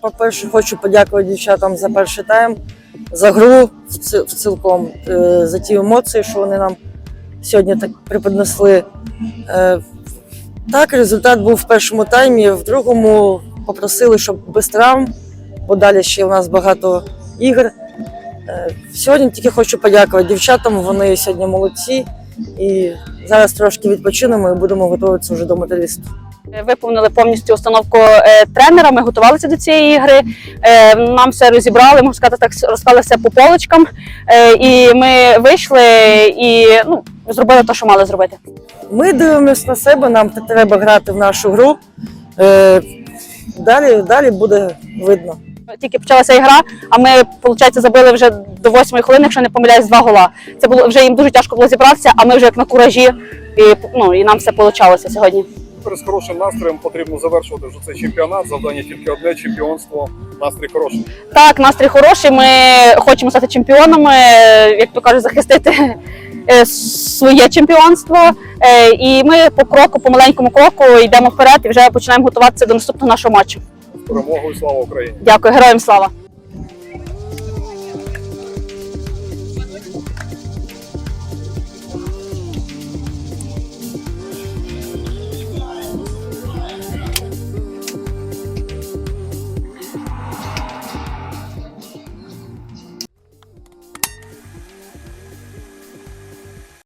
по-перше, хочу подякувати дівчатам за перший тайм, за гру в, цілком, е, за ті емоції, що вони нам сьогодні так преподнесли. Е, так, результат був в першому таймі, в другому попросили, щоб без травм, бо далі ще у нас багато ігор. Е, Сьогодні тільки хочу подякувати дівчатам, вони сьогодні молодці. І зараз трошки відпочинемо і будемо готуватися вже до металісту. Виповнили повністю установку е, тренера. Ми готувалися до цієї ігри. Е, нам все розібрали, можна сказати, так розклали все по полочкам. Е, і ми вийшли і ну, зробили те, що мали зробити. Ми дивимося на себе, нам треба грати в нашу гру. Е, далі, далі буде видно. Тільки почалася ігра, а ми, виходить, забили вже до восьмої хвилини, якщо не помиляюсь, два гола. Це було вже їм дуже тяжко було зібратися, а ми вже як на куражі, і, ну, і нам все вийшло сьогодні. Тепер з хорошим настроєм потрібно завершувати вже цей чемпіонат. Завдання тільки одне чемпіонство. Настрій хороший. Так, настрій хороший. Ми хочемо стати чемпіонами, як то кажуть, захистити е, своє чемпіонство. Е, І ми по кроку, по маленькому кроку йдемо вперед і вже починаємо готуватися до наступного нашого матчу. З і слава Україні! Дякую, героям слава!